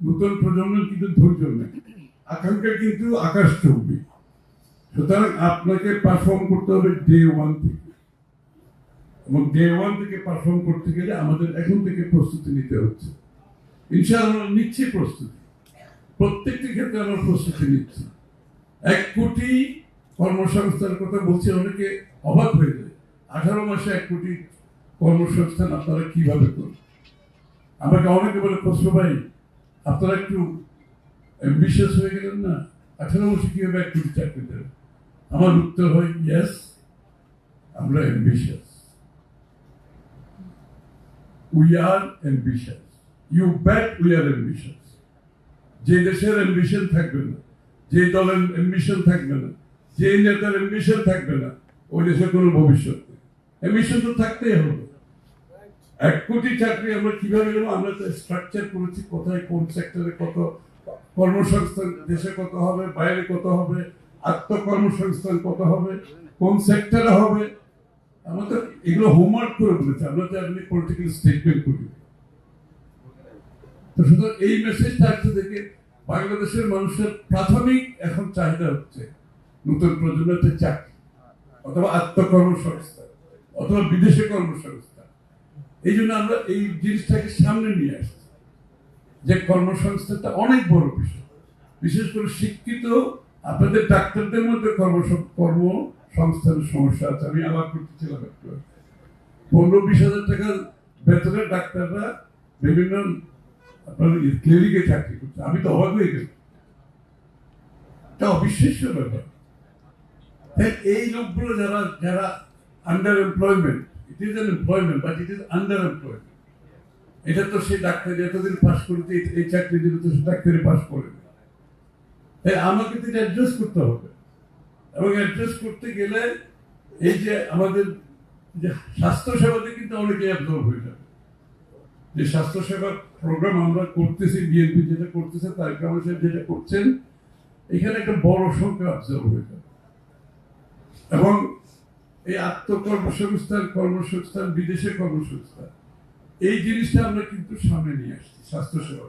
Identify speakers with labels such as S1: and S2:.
S1: নতুন প্রজন্মের কিন্তু ধৈর্য নেই। আকাঙ্ক্ষা কিন্তু আকাশ চুম্বি সুতরাং আপনাকে পারফর্ম করতে হবে ডে ওয়ান থেকে। এবং ডে ওয়ান থেকে পারফর্ম করতে গেলে আমাদের এখন থেকে প্রস্তুতি নিতে হচ্ছে। ইনশাআল্লাহ নিচ্ছি প্রস্তুতি। প্রত্যেকটি ক্ষেত্রে আমরা প্রস্তুতি নিচ্ছি। এক কোটি কর্মসংস্থান কথা বলছি, অনেকে অবাক হয়ে যায়। আঠারো মাসে এক কোটি কর্মসংস্থান আপনারা কীভাবে করবেন? আমাকে অনেকে বলে প্রশ্ন ভাই আপনারা একটু বিশ্বাস হয়ে গেলেন না? আঠারো মাসে কীভাবে এক কোটি চাকরি দেবেন আমার উত্তর হয় ইয়েস আমরা ambitious we are ambitious you but we are ambitious যে দেশের অ্যাম্বিশন থাকবে না, যে দলের অ্যাম্বিশন থাকবে না, যে নেতার অ্যাম্বিশন থাকবে না, ওই দেশের কোনো ভবিষ্যৎ নেই। অ্যাম্বিশন তো থাকতেই হবে। এক কোটি চাকরি আমরা কীভাবে নেব? আমরা তো স্ট্রাকচার করেছি, কোথায় কোন সেক্টরে কত কর্মসংস্থান, দেশে কত হবে, বাইরে কত হবে, আত্মকর্মসংস্থান কত হবে, কোন সেক্টরে হবে? আমাদের এগুলো হোমওয়ার্ক করে বলেছে, আমরা তো এমনি পলিটিক্যাল স্টেটমেন্ট করি। তো সুতরাং এই মেসেজটা আসছে দেখে বাংলাদেশের মানুষের প্রাথমিক এখন চাহিদা হচ্ছে নতুন প্রজন্মের চাকরি, অথবা আত্মকর্মসংস্থান, অথবা বিদেশে কর্মসংস্থান। এই জন্য আমরা এই জিনিসটাকে সামনে নিয়ে আসছি যে কর্মসংস্থানটা অনেক বড় বিষয়। বিশেষ করে শিক্ষিত, আপনাদের ডাক্তারদের মধ্যে কর্ম কর্মসংস্থানের সমস্যা আছে। আমি আলাপ করতেছিলাম একটু। পনেরো বিশ হাজার টাকা বেতনের ডাক্তাররা বিভিন্ন আপনার ক্লিনিকে চাকরি করছে। আমি তো অবাক হয়ে গেছি এটা অবিশ্বাস্য ব্যাপার। এই লোকগুলো যারা যারা under employment it is employment but it is under employment এটা তো সেই ডাক্তারি, এতদিন পাস করেছে, এই- চাকরি দিলে তো সে ডাক্তারি পাস করে তাই আমাকে তো অ্যাডজাস্ট করতে হবে। এবং অ্যাডজাস্ট করতে গেলে এই যে আমাদের যে স্বাস্থ্য সেবাতে কিন্তু অনেকে অ্যাবজর্ব হয়ে যাবে। যে স্বাস্থ্য সেবা প্রোগ্রাম আমরা করতেছি বিএনপি যেটা করতেছে তারেক রহমান সাহেব যেটা করছেন, এখানে একটা বড় সংখ্যা অবজার্ভ হয়ে যাবে। এবং এই আত্মকর্মসংস্থান কর্মসংস্থান বিদেশে কর্মসংস্থান এই জিনিসটা আমরা কিন্তু সামনে নিয়ে আসছি স্বাস্থ্য সেবা